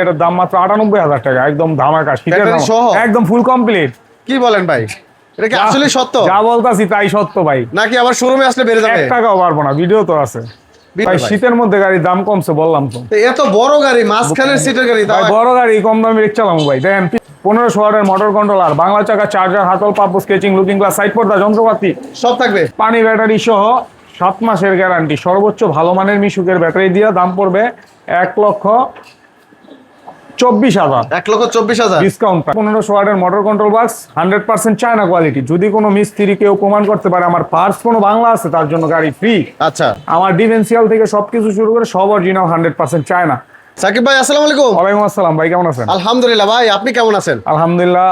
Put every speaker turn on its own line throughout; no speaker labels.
এটার দাম মাত্র আটানব্বই হাজার টাকা একদম ধামাকা শীতের? একদম ফুল কমপ্লিট
কি বলেন ভাই? এটা কি আসলে সত্য?
যা বলতাছি তাই সত্য ভাই।
নাকি আবার শোরুমে আসলে বেড়ে যাবে?
এক টাকাও পারব না ভিডিও তো আছে। ভাই
ভাই।
শীতের মধ্যে গাড়ির দাম কমছে বললাম তো।
এত বড় গাড়ি মাঝখানের সিটের গাড়ি
ভাই বড় গাড়ি কম দামি রিক্সা ভাই। দেখেন পনেরো শহরের মোটর কন্ট্রোলার বাংলা চাকা চার্জার হাতল পাপ্পু স্কেচিং লুকিং গ্লাস সাইড পর্দা যন্ত্রপাতি।
সব থাকবে?
পানি ব্যাটারি সহ সাত মাসের গ্যারান্টি সর্বোচ্চ ভালো মানের মিশুকের ব্যাটারি দিয়ে দাম পড়বে এক লক্ষ চব্বিশ হাজার।
এক লক্ষ চব্বিশ হাজার।
ডিসকাউন্ট পনেরোশো ওয়াটের motor control box hundred percent China quality যদি কোনো মিস্ত্রি কেউ প্রমাণ করতে পারে আমার পার্স কোনো বাংলা আছে তার জন্য গাড়ি ফ্রি
আচ্ছা।
আমার ডিফেন্সিয়াল থেকে সবকিছু শুরু করে সব original hundred percent China
Sakib ভাই আসসালামু আলাইকুম।
ওয়ালাইকুম আসসালাম ভাই কেমন আছেন?
আলহামদুলিল্লাহ ভাই আপনি কেমন আছেন?
আলহামদুলিল্লাহ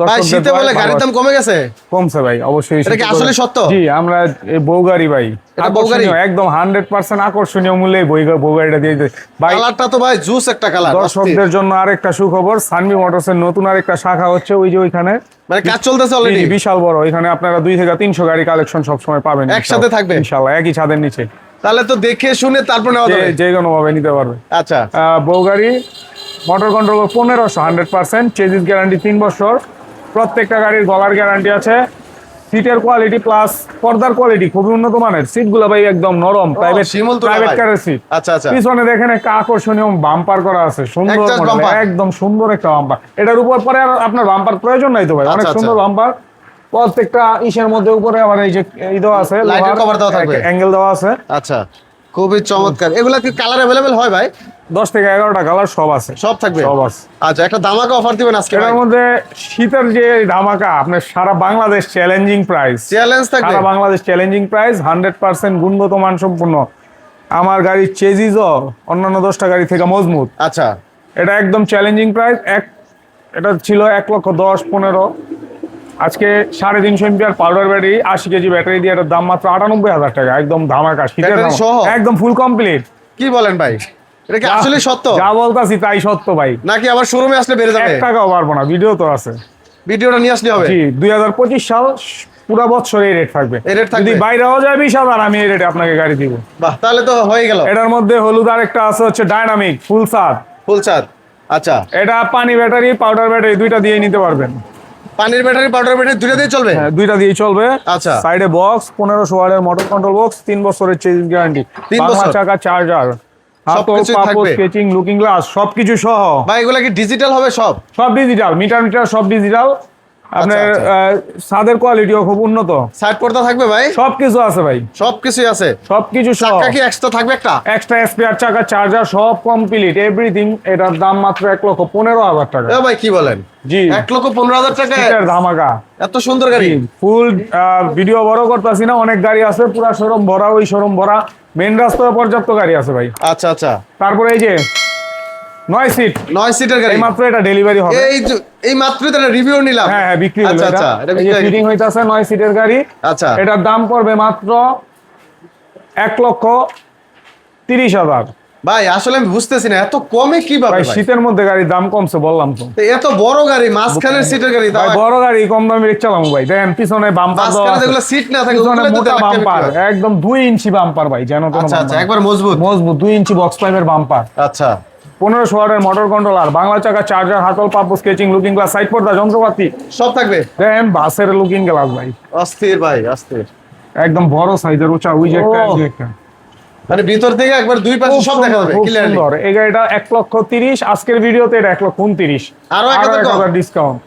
ভাই শীতে বলে গাড়ির দাম কমে গেছে?
কমছে ভাই অবশ্যই
এটা কি আসলে সত্য?
জি আমরা এই ভাই। আকর্ষণীয়, একদম হান্ড্রেড পার্সেন্ট আকর্ষণীয় মূল্যে বই বউ গাড়িটা দিয়ে ভাই
কালারটা তো ভাই জুস একটা কালার
দর্শকদের জন্য আরেকটা সুখবর সানবি মোটরস এর নতুন আরেকটা শাখা হচ্ছে ওই যে ওইখানে।
মানে কাজ চলতেছে অলরেডি
বিশাল বড় ওইখানে আপনারা দুই থেকে তিনশো গাড়ি কালেকশন সবসময় পাবেন
একসাথে থাকবে?
ইনশাল্লাহ একই ছাদের নিচে।
তাহলে তো দেখে শুনে তারপর নেওয়া
যে
যাবে।
যে কোনো ভাবে নিতে পারবে।
আচ্ছা।
আহ, বউ গাড়ি মোটর কন্ট্রোল পনেরোশো হান্ড্রেড পার্সেন্ট চেজিস গ্যারান্টি তিন বছর। প্রত্যেকটা গাড়ির গলার গ্যারান্টি আছে। সিটের কোয়ালিটি প্লাস পর্দার কোয়ালিটি খুবই উন্নত মানের। সিটগুলো ভাই একদম নরম প্রাইভেট প্রাইভেট কারের সিট
আচ্ছা আচ্ছা।
পিছনে দেখেন একটা আকর্ষণীয় বাম্পার করা আছে সুন্দর একদম সুন্দর একটা বাম্পার এটার উপর পরে আর আপনার বাম্পার প্রয়োজন নাই তো ভাই অনেক
আচ্ছা, আচ্ছা।
সুন্দর বাম্পার প্রত্যেকটা ইসের মধ্যে উপরে আবার এই যে এই দেওয়া আছে
cover দেওয়া থাকবে?
অ্যাঙ্গেল দেওয়া আছে।
আচ্ছা। খুবই চমৎকার। এগুলা কি কালার অ্যাভেলেবেল হয় ভাই?
দশ থেকে এগারোটা কালার সব আছে।
সব থাকবে?
সব আছে।
আচ্ছা একটা দামাকা অফার দিবেন আজকে
এটার মধ্যে শীতের যে ধামাকা আপনার সারা বাংলাদেশ চ্যালেঞ্জিং প্রাইস
চ্যালেঞ্জ থাকবে?
সারা Bangladesh challenging price hundred percent গুণগত মান সম্পূর্ণ আমার গাড়ির চেজিজও অন্যান্য দশটা গাড়ি থেকে মজবুত।
আচ্ছা।
এটা একদম চ্যালেঞ্জিং প্রাইস এক এটা ছিল এক লক্ষ দশ পনেরো। আজকে সাড়ে তিনশো এমপিআর পাউডার ব্যাটারি আশি কেজি ব্যাটারি দিয়ে এটার দাম মাত্র আটানব্বই হাজার টাকা একদম ধামাকা? একদম ফুল কমপ্লিট
কি বলেন ভাই? এটা কি আসলে সত্য?
যা বলতাছি তাই সত্য ভাই।
নাকি আবার শোরুমে আসলে বেড়ে
এক
যাবে
টাকাও পারব না ভিডিও তো আছে।
ভিডিওটা নিয়ে আসলে হবে?
জি দুই হাজার পঁচিশ সাল পুরা বছর এই রেট থাকবে।
এই rate থাকবে?
যদি বাইরেও যায় বিশ হাজার আমি এই রেটে আপনাকে গাড়ি দিব।
বাহ তাহলে তো হয়ে গেল।
এটার মধ্যে হলুদ আরেকটা আছে হচ্ছে ডাইনামিক ফুল সাদ
ফুল চার্জ আচ্ছা।
এটা পানি ব্যাটারি পাউডার ব্যাটারি দুইটা দিয়ে নিতে পারবেন।
পানির ব্যাটারি পাউডার ব্যাটারি দুইটা দিয়ে চলবে?
হ্যাঁ, দুইটা দিয়ে চলবে।
আচ্ছা।
সাইডে বক্স 1500 ওয়াটের মোটর কন্ট্রোল বক্স 3 বছরের চেঞ্জ গ্যারান্টি 3
বছর?
চাকা চার্জার লুকিং গ্লাস সবকিছু সহ।
ভাই এগুলা কি ডিজিটাল হবে সব?
সব ডিজিটাল মিটার মিটার সব ডিজিটাল আপনার
আচ্ছা।
আহ, ছাদের কোয়ালিটিও খুব উন্নত।
সাইড পর্দা থাকবে ভাই?
সবকিছু আছে ভাই।
সবকিছুই আছে?
সবকিছু
চাকা কি এক্সট্রা থাকবে একটা?
এক্সট্রা স্পেয়ার চাকা চার্জার সব কমপ্লিট এভরিথিং এটার দাম মাত্র এক লক্ষ পনেরো হাজার টাকা।
এ ভাই কি বলেন?
জি।
এক লক্ষ পনেরো হাজার টাকা?
ধামাকা।
এত সুন্দর গাড়ি।
ফুল ভিডিও বড় করতেছি না অনেক গাড়ি আছে পুরা শোরুম ভরা ওই শোরুম ভরা। মেন রাস্তায় পর্যাপ্ত গাড়ি আছে ভাই।
আচ্ছা আচ্ছা।
তারপরে এই যে নয় সিট
নয় সিটের গাড়ি।
মাত্র এটা ডেলিভারি হবে।
এই এই রিভিউ নিলাম।
হ্যাঁ হ্যাঁ বিক্রি হলো
আচ্ছা আচ্ছা এটা
ফিটিং হইতাছে নয় সিটের গাড়ি।
আচ্ছা।
এটার দাম পড়বে মাত্র এক লক্ষ তিরিশ হাজার।
ভাই আসলে আমি বুঝতেছি না এত কমে কীভাবে?
শীতের মধ্যে গাড়ির দাম কমছে বললাম তো।
এত বড় গাড়ি মাঝখানের সিটের গাড়ি
বড় গাড়ি কম দামি রিক্সা চালাবো ভাই। দেখেন পিছনে বাম্পার
যেগুলো সিট না থাকে
পিছনে মোটা বাম্পার একদম দুই ইঞ্চি বাম্পার ভাই যেন কোনো
আচ্ছা আচ্ছা একবার মজবুত।
মজবুত দুই ইঞ্চি বক্স পাইপের বাম্পার
আচ্ছা।
পনেরোশো ওয়াটের মোটর কন্ট্রোলার বাংলা চাকা চার্জার হাতল পাপু স্কেচিং লুকিং গ্লাস সাইড পর্দা যন্ত্রপাতি।
সব থাকবে?
দেখেন বাসের লুকিং গ্লাস ভাই।
অস্থির ভাই অস্থির।
একদম বড় সাইজের উঁচা ওই যে একটা
ও।
এই যে একটা।
মানে ভিতর থেকে একবার দুই পাশে সব দেখা যাবে ক্লিয়ারলি
সুন্দর। এই গাড়িটা এক লক্ষ তিরিশ আজকের ভিডিওতে এটা এক লক্ষ উনত্রিশ।
আরও এক হাজার কম?
ডিসকাউন্ট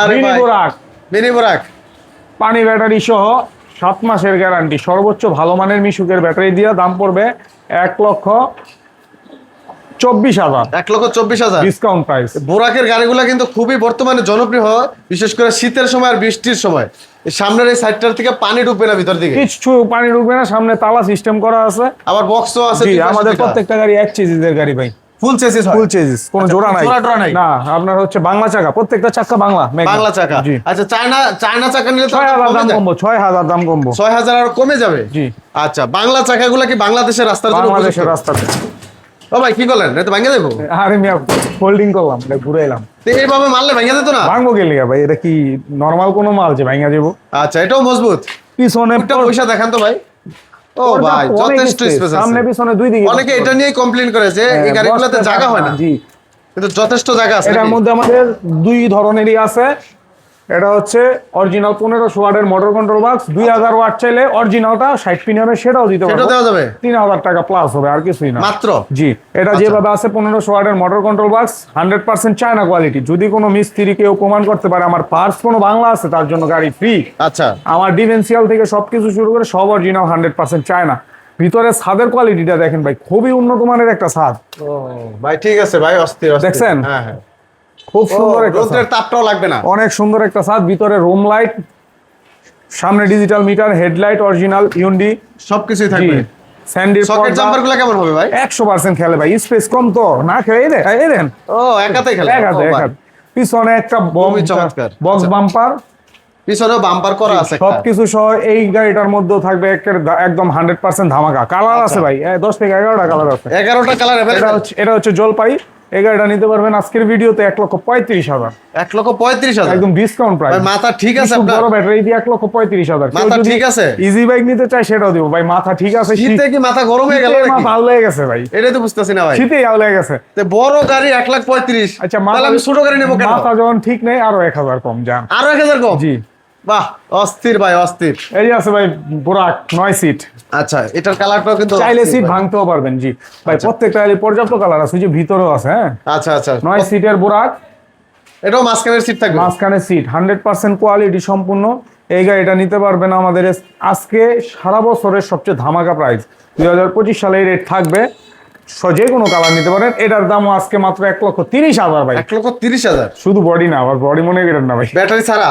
আরে
মিনি বোরাক
মিনি বোরাক
পানি ব্যাটারি সহ সাত মাসের গ্যারান্টি সর্বোচ্চ ভালো মানের মিশুকের ব্যাটারি দিয়ে দাম পড়বে এক লক্ষ চব্বিশ হাজার।
এক লক্ষ চব্বিশ হাজার।
ডিসকাউন্ট প্রাইস
বোরাকের গাড়িগুলো কিন্তু খুবই বর্তমানে জনপ্রিয় হয় বিশেষ করে শীতের সময় আর বৃষ্টির সময়। সামনের এই সাইডটার থেকে পানি ঢুকবে না ভিতর দিকে।
কিছু পানি ঢুকবে না সামনে তালা সিস্টেম করা আছে।
আবার বক্সও আছে
আমাদের প্রত্যেকটা গাড়ি এক চেজিসের গাড়ি ভাই।
ফুল চেসিস
ফুল কোনো
আচ্ছা,
জোড়া নাই।
জোড়া টোড়া নাই?
না আপনার হচ্ছে বাংলা চাকা প্রত্যেকটা চাকা বাংলা
বাংলা চাকা। আচ্ছা চায়না চায়না চাকা নিলে তো
ছয় হাজার
কমে
দাম। কমবো দাম কমবো।
আর কমে যাবে?
জি।
আচ্ছা বাংলা চাকাগুলো কি বাংলাদেশের রাস্তার জন্য
বাংলাদেশের রাস্তাতে।
ও ভাই কি করলেন? এটা ভাঙে দেবো?
আরে মিয়া ফোল্ডিং করলাম এটা ঘুরে এলাম।
তো এইভাবে মারলে ভেঙে যেত না?
ভাঙবো গেলে ভাই? এটা কি নর্মাল কোনো মাল যে ভাঙা যাব
আচ্ছা এটাও মজবুত।
পিছনে
পয়সা দেখান তো ভাই। ও ভাই যথেষ্ট স্পেস
সামনে পিছনে দুই দিকে
অনেকে এটা নিয়ে কমপ্লেন করে যে এই
হ্যাঁ,
গাড়িগুলোতে জায়গা হয়
না,
না
জি।
কিন্তু যথেষ্ট জায়গা আছে
এটার মধ্যে আমাদের দুই ধরনেরই আছে। এটা হচ্ছে অরিজিনাল পনেরোশো ওয়াটের মোটর কন্ট্রোল বক্স দুই হাজার ওয়াট চাইলে অরিজিনালটা ষাট পিন হবে সেটাও দিতে পারব।
দেওয়া যাবে?
তিন হাজার টাকা প্লাস হবে আর কিছুই না।
মাত্র?
জি এটা যেভাবে আছে পনেরোশো ওয়াটের motor control box hundred percent China quality যদি কোনো মিস্ত্রি কেউ প্রমাণ করতে পারে আমার পার্স কোনো বাংলা আছে তার জন্য গাড়ি ফ্রি
আচ্ছা।
আমার ডিফেন্সিয়াল থেকে সবকিছু শুরু করে সব অরিজিনাল হান্ড্রেড পার্সেন্ট চায়না ভিতরে ছাদের কোয়ালিটিটা দেখেন ভাই খুবই উন্নত মানের একটা ছাদ।
ও ভাই ঠিক আছে ভাই অস্থির।
দেখছেন?
হ্যাঁ হ্যাঁ।
খুব সুন্দর একটা ছাদ।
তাপটাও লাগবে না।
অনেক সুন্দর একটা ছাদ ভিতরে রুম লাইট সামনে ডিজিটাল মিটার হেডলাইট অরিজিনাল ইউনডি
সবকিছুই থাকবে।
স্যান্ডির
সকেট জাম্পারগুলো কেমন হবে ভাই?
একশো পার্সেন্ট খেলে ভাই স্পেস কম তো। না খেলে এই দেখ এই দেন।
ও একাতে খেলে।
এক হাতে
ও,
এক
ভাই।
পিছনে একটা
খুবই চমৎকার।
বক্স। বাম্পার
পিছনেও বাম্পার করা আছে।
সবকিছু সহ এই গাড়িটার মধ্যেও থাকবে একদম হান্ড্রেড পার্সেন্ট ধামাকা। কালার আছে
আচ্ছা।
ভাই। এ, দশ থেকে এগারোটা কালার আছে।
এগারোটা কালার
এটা হচ্ছে এটা হচ্ছে জলপাই। এই গাড়িটা নিতে পারবেন আজকের ভিডিওতে এক লক্ষ পঁয়ত্রিশ হাজার।
এক লক্ষ পঁয়ত্রিশ হাজার?
একদম ডিসকাউন্ট প্রাইস
মাথা ঠিক আছে
বড় ব্যাটারি দিয়ে এক লক্ষ পঁয়ত্রিশ হাজার।
মাথা ঠিক আছে?
ইজি বাইক নিতে চাই সেটাও দিব। ভাই মাথা ঠিক আছে
শীতে কি মাথা গরম হয়ে গেল
শীতে মাথা আউলে হয়ে গেছে ভাই।
এটাই তো বুঝতেছি না ভাই।
শীতেই আউলে গেছে।
তো বড় গাড়ি এক লাখ পঁয়ত্রিশ।
আচ্ছা
তাহলে আমি ছোট গাড়ি নেব
মাথা যখন ঠিক নেই আরও এক হাজার কম যান।
আরও এক হাজার কম?
জি।
বাহ অস্থির ভাই অস্থির।
এই আছে ভাই বোরাক নয় সিট
আচ্ছা এটার কালারটাও কিন্তু
চাইলে সিট ভাঙতেও পারবেন জি। ভাই প্রত্যেকটা পর্যাপ্ত কালার আছে যে ভিতরেও আছে হ্যাঁ?
আচ্ছা আচ্ছা।
নয় সিটের বোরাক।
এটাও মাঝখানের সিট থাকবে?
মাঝখানে সিট হান্ড্রেড পার্সেন্ট কোয়ালিটি সম্পূর্ণ। এই গাড়িটা নিতে পারবেন আমাদের আজকে সারা বছরের সবচেয়ে ধামাকা প্রাইস দুই হাজার পঁচিশ সালে এই রেট থাকবে। যে কোনো কালার নিতে পারেন। এটার দামও আজকে মাত্র এক লক্ষ তিরিশ হাজার ভাই।
এক লক্ষ তিরিশ হাজার?
শুধু বডি না আবার বডি মনে করেন না ভাই।
ব্যাটারি ছাড়া?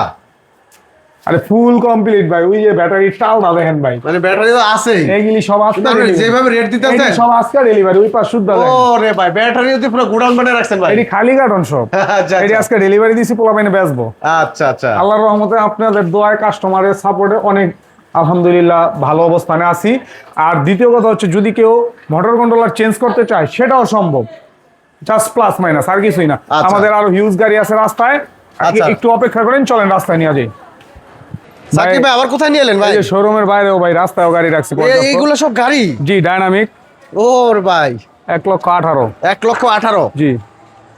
আরে ফুল কমপ্লিট ভাই ওই যে ব্যাটারি টালটা দেখেন ভাই।
মানে ব্যাটারি তো আছেই।
এইগুলি সব আজকে।
যেভাবে রেট দিতে
এইটা সব আজকে ডেলিভারি ওই পাশ শুদ্ধ
ও রে ভাই ব্যাটারি যদি পুরো গুডাউন বানিয়ে রাখছেন ভাই।
এটি খালি কার্টন সব
আচ্ছা,
এটি
আচ্ছা।
আজকে ডেলিভারি দিছি পোলা পাইনে বেচবো।
আচ্ছা আচ্ছা।
আল্লাহর রহমতে আপনাদের দোয়ায় কাস্টমারের সাপোর্টে অনেক আলহামদুলিল্লাহ ভালো অবস্থানে আছি। আর দ্বিতীয় কথা হচ্ছে যদি কেউ মোটর কন্ট্রোলার চেঞ্জ করতে চায় সেটাও সম্ভব। জাস্ট প্লাস মাইনাস আর কিছুই না।
আচ্ছা।
আমাদের আরও হিউজ গাড়ি আছে রাস্তায়।
আচ্ছা।
একটু অপেক্ষা করেন চলেন রাস্তায় নিয়ে যাই।
সাকিব ভাই আবার কোথায় নিয়ে এলেন ভাই?
শোরুমের বাইরেও ভাই রাস্তায়ও গাড়ি রাখছি।
এইগুলো সব গাড়ি?
জি ডাইনামিক
ওর ভাই।
এক লক্ষ আঠারো।
এক লক্ষ আঠারো?
জি।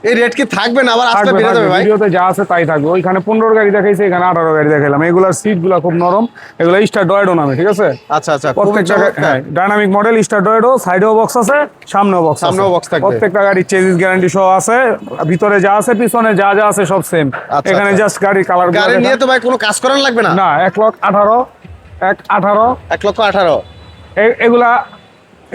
এই রেট কি থাকবে না? আবার আসলে বেড়ে যাবে ভাই।
ভিডিওতে যা আছে তাই থাকবে। ওইখানে পনেরো গাড়ি দেখাইছে এখানে আঠারো গাড়ি দেখাইলাম। এগুলার সিটগুলা খুব নরম। এগুলো স্টার ডয়েডো নামে ঠিক আছে?
আচ্ছা আচ্ছা
প্রত্যেকটা হ্যাঁ ডাইনামিক মডেল স্টার ডয়েডো সাইডেও বক্স আছে সামনেও বক্স
সামনেও box থাকবে।
প্রত্যেকটা গাড়ির চেজিস গ্যারান্টি সহ আছে। ভিতরে যা আছে পিছনে যা যা আছে সব সেম
আচ্ছা,
এখানে
আচ্ছা।
জাস্ট গাড়ি কালার
গাড়ি নিয়ে তো ভাই কোনো কাজ করার লাগবে না?
না এক লক্ষ আঠারো এক আঠারো।
এক লক্ষ আঠারো।
এ- এগুলা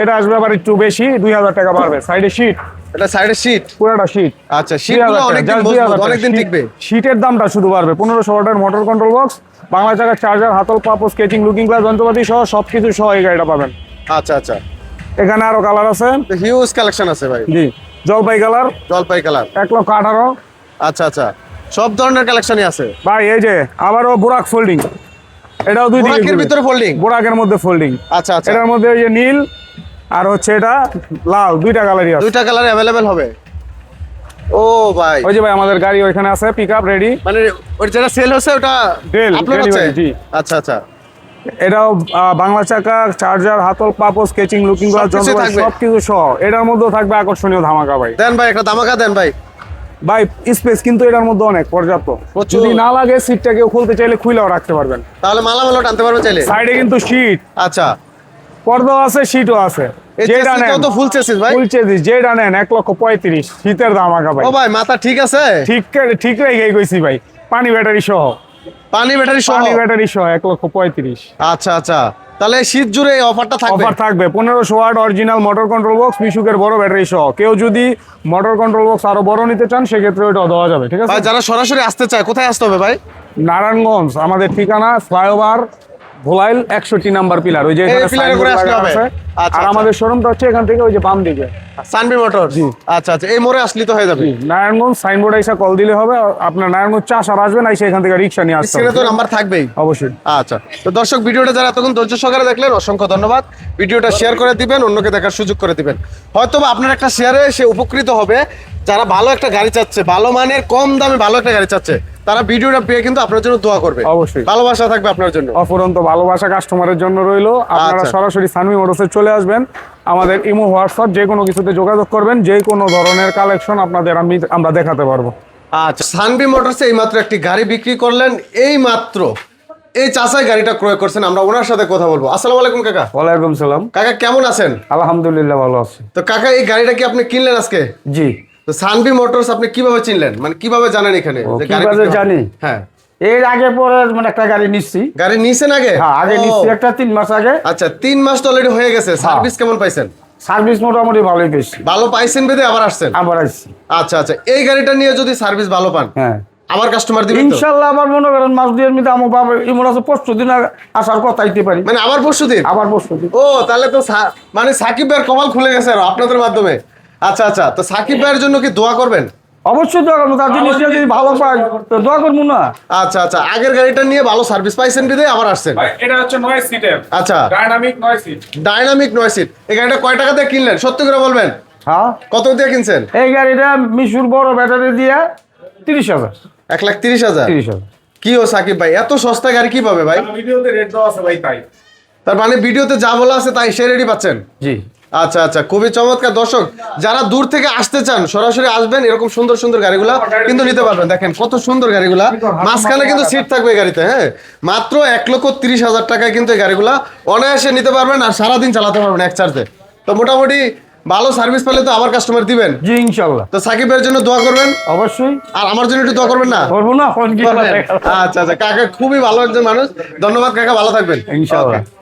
এটা আসবে আবার একটু বেশি দুই হাজার টাকা বাড়বে। সাইডে শীট
এটা সাইডের সিট
পুরোটা শীট
আচ্ছা সিটগুলো অনেকদিন মজবুত টিকবে।
শীটের দামটা শুধু বাড়বে। পনেরোশো ওয়াটের মোটর কন্ট্রোল বক্স বাংলা চাকার চার্জার হাতল পাপো স্কেচিং লুকিং গ্লাস যন্ত্রপাতি সহ সবকিছু সহ এই গাড়িটা পাবেন।
আচ্ছা আচ্ছা।
এখানে আরও কালার আছে।
হিউজ কালেকশন আছে ভাই।
জি জলপাই কালার
জলপাই কালার
এক লক্ষ আঠারো।
আচ্ছা আচ্ছা। সব ধরনের কালেকশনই আছে।
ভাই এই যে আবারও বোরাক ফোল্ডিং এটাও দুই।
ভিতরে ফোল্ডিং
বোরাকের মধ্যে ফোল্ডিং
আচ্ছা আচ্ছা।
এটার মধ্যে ওই যে নীল আর হচ্ছে এটা লাল দুইটা কালারই আছে।
দুইটা কালার অ্যাভেলেবেল হবে। ও ভাই।
ওই যে ভাই আমাদের গাড়ি ওইখানে আছে পিক আপ রেডি
মানে ওই যেটা সেল হচ্ছে ওটা হচ্ছে?
জি।
আচ্ছা আচ্ছা।
এটাও বাংলা চাকা চার্জার হাতল পাপো স্কেচিং লুকিং গ্লাস
থাকবে।
সবকিছু সহ। এটার মধ্যেও থাকবে আকর্ষণীয় ধামাকা ভাই।
দেন ভাই একটা দামাকা দেন ভাই।
ভাই স্পেস কিন্তু এটার মধ্যে অনেক পর্যাপ্ত। যদি না লাগে সিটটা কেউ খুলতে চাইলে খুলেও রাখতে পারবেন।
তাহলে মালামালও টানতে পারবে চাইলে?
সাইডে কিন্তু শীট
আচ্ছা।
পর্দাও আছে শীটও আছে। যেটা নেন।
তো ফুল চেসিস ভাই?
ফুল চেজিস যেটা নেন এক লক্ষ পঁয়ত্রিশ। শীতের ভাই।
ও ভাই মাথা ঠিক আছে?
ঠিক ঠিক রেখে কইছি ভাই। পানি ব্যাটারি সহ।
পানি ব্যাটারি সহ?
পানি ব্যাটারি সহ লক্ষ পঁয়ত্রিশ।
আচ্ছা আচ্ছা। তাহলে শীত জুড়ে এই অফারটা থাকবে?
অফার থাকবে। পনেরোশো watt original motor control box মিশুকের বড় ব্যাটারি সহ। কেউ যদি মোটর কন্ট্রোল বক্স আরও বড় নিতে চান সেক্ষেত্রে ওইটাও দেওয়া যাবে ঠিক আছে?
ভাই যারা সরাসরি আসতে চায় কোথায় আসতে হবে ভাই?
নারায়ণগঞ্জ আমাদের ঠিকানা ফ্লাইওভার ভোলাইল একষট্টি নাম্বার পিলার ওই যে।
আচ্ছা,
আর
আচ্ছা।
আমাদের শোরুমটা হচ্ছে এখান থেকে ওই যে বাম দিকে।
সানবি মোটর
জি।
আচ্ছা আচ্ছা এই মোড়ে আসলি তো হয়ে যাবে।
নারায়ণগঞ্জ সাইনবোর্ড এসে কল দিলে হবে। আপনার নারায়ণগঞ্জ চাষ আর আসবেন এসে এখান থেকে রিক্সা নিয়ে আসতে
স্ক্রিনে তো নাম্বার থাকবেই।
অবশ্যই।
আচ্ছা তো দর্শক ভিডিওটা যারা এতক্ষণ ধৈর্য সহকারে দেখলেন অসংখ্য ধন্যবাদ। ভিডিওটা শেয়ার করে দিবেন অন্যকে দেখার সুযোগ করে দিবেন। হয়তো আপনার একটা শেয়ারে সে উপকৃত হবে। যারা ভালো একটা গাড়ি চাচ্ছে ভালো মানের কম দামে ভালো একটা গাড়ি চাচ্ছে তারা ভিডিওটা পেয়ে কিন্তু আপনার জন্য দোয়া করবে।
অবশ্যই।
ভালোবাসা থাকবে আপনার জন্য।
অফুরন্ত ভালোবাসা কাস্টমারের জন্য রইল। আপনারা
আচ্ছা।
সরাসরি সানমি মোটরসে চলে আসবেন। আমাদের ইমো হোয়াটসঅ্যাপ যে কোনো কিছুতে যোগাযোগ করবেন। যে কোনো ধরনের কালেকশন আপনাদের আমি আমরা দেখাতে পারব।
আচ্ছা সানবি মোটরসে এই মাত্র একটি গাড়ি বিক্রি করলেন। এই মাত্র এই চাষাই গাড়িটা ক্রয় করছেন। আমরা ওনার সাথে কথা বলব। আসসালামু আলাইকুম কাকা।
ওয়ালাইকুম সালাম।
কাকা কেমন আছেন?
আলহামদুলিল্লাহ ভালো আছি।
তো কাকা এই গাড়িটা কি আপনি কিনলেন আজকে?
জি।
তো সানবি মোটরস আপনি কীভাবে চিনলেন? মানে কীভাবে জানেন এখানে
কীভাবে জানি?
হ্যাঁ।
এর আগে পরে মানে একটা গাড়ি নিচ্ছি।
গাড়ি নিছেন আগে?
হ্যাঁ আগে নিচ্ছি একটা তিন মাস আগে।
আচ্ছা তিন মাস তো অলরেডি হয়ে গেছে। সার্ভিস কেমন পাইছেন?
সার্ভিস মোটামুটি ভালোই পেয়েছি
ভালো পাইছেন বেদে আবার আসছেন?
আবার আসছি।
আচ্ছা আচ্ছা। এই গাড়িটা নিয়ে যদি সার্ভিস ভালো পান
হ্যাঁ।
আবার কাস্টমার দিবেন তো?
ইনশাল্লাহ আবার মনে করেন মাস দুয়ের মধ্যে আমার বাবা এমন আছে পরশু দিন আসার কথা আইতে পারি।
মানে আবার পরশু দিন?
আবার পরশু দিন।
ও তাহলে তো মানে সাকিব ভাইয়ের কপাল খুলে গেছে আরও আপনাদের মাধ্যমে। আচ্ছা আচ্ছা তো সাকিব ভাইয়ের জন্য কি দোয়া করবেন?
অবশ্যই দোয়া করব তার জিনিসটা যদি ভালো পাই তো দোয়া করব না।
আচ্ছা আচ্ছা আগের গাড়িটা নিয়ে ভালো সার্ভিস পাইছেন বিদে আবার আসছেন।
ভাই এটা হচ্ছে নয় সিটের
আচ্ছা।
ডাইনামিক নয় সিট
ডাইনামিক নয় সিট এই গাড়িটা কয় টাকা দিয়ে কিনলেন? সত্যি করে বলবেন।
হ্যাঁ?
কত দিয়ে কিনছেন?
এই গাড়িটা মিশুর বড় ব্যাটারি দিয়ে তিরিশ হাজার।
এক লাখ তিরিশ হাজার?
তিরিশ হাজার।
কি ও সাকিব ভাই এত সস্তা গাড়ি কি পাবে ভাই?
ভিডিওতে রেট দেওয়া আছে ভাই তাই।
তার মানে ভিডিওতে যা বলা আছে তাই সে রেডি পাচ্ছেন?
জি।
আচ্ছা আচ্ছা খুবই চমৎকার। দর্শক যারা দূর থেকে আসতে চান সরাসরি আসবেন এরকম সুন্দর সুন্দর গাড়িগুলা কিন্তু নিতে পারবেন। দেখেন কত সুন্দর গাড়িগুলা। মাঝখানে কিন্তু সিট থাকবে গাড়িতে হ্যাঁ? মাত্র এক লক্ষ তিরিশ হাজার টাকায় কিন্তু এই গাড়িগুলা অনায়াসে নিতে পারবেন আর সারাদিন চালাতে পারবেন এক চার্জে তো মোটামুটি ভালো সার্ভিস পেলে তো আবার কাস্টমার দিবেন।
জি ইনশাল্লাহ
তো সাকিবের জন্য দোয়া করবেন।
অবশ্যই।
আর আমার জন্য একটু দোয়া করবেন না?
করব না?
আচ্ছা আচ্ছা কাকা খুবই ভালো একজন মানুষ। ধন্যবাদ কাকা ভালো থাকবেন।
ইনশাল্লাহ
Okay.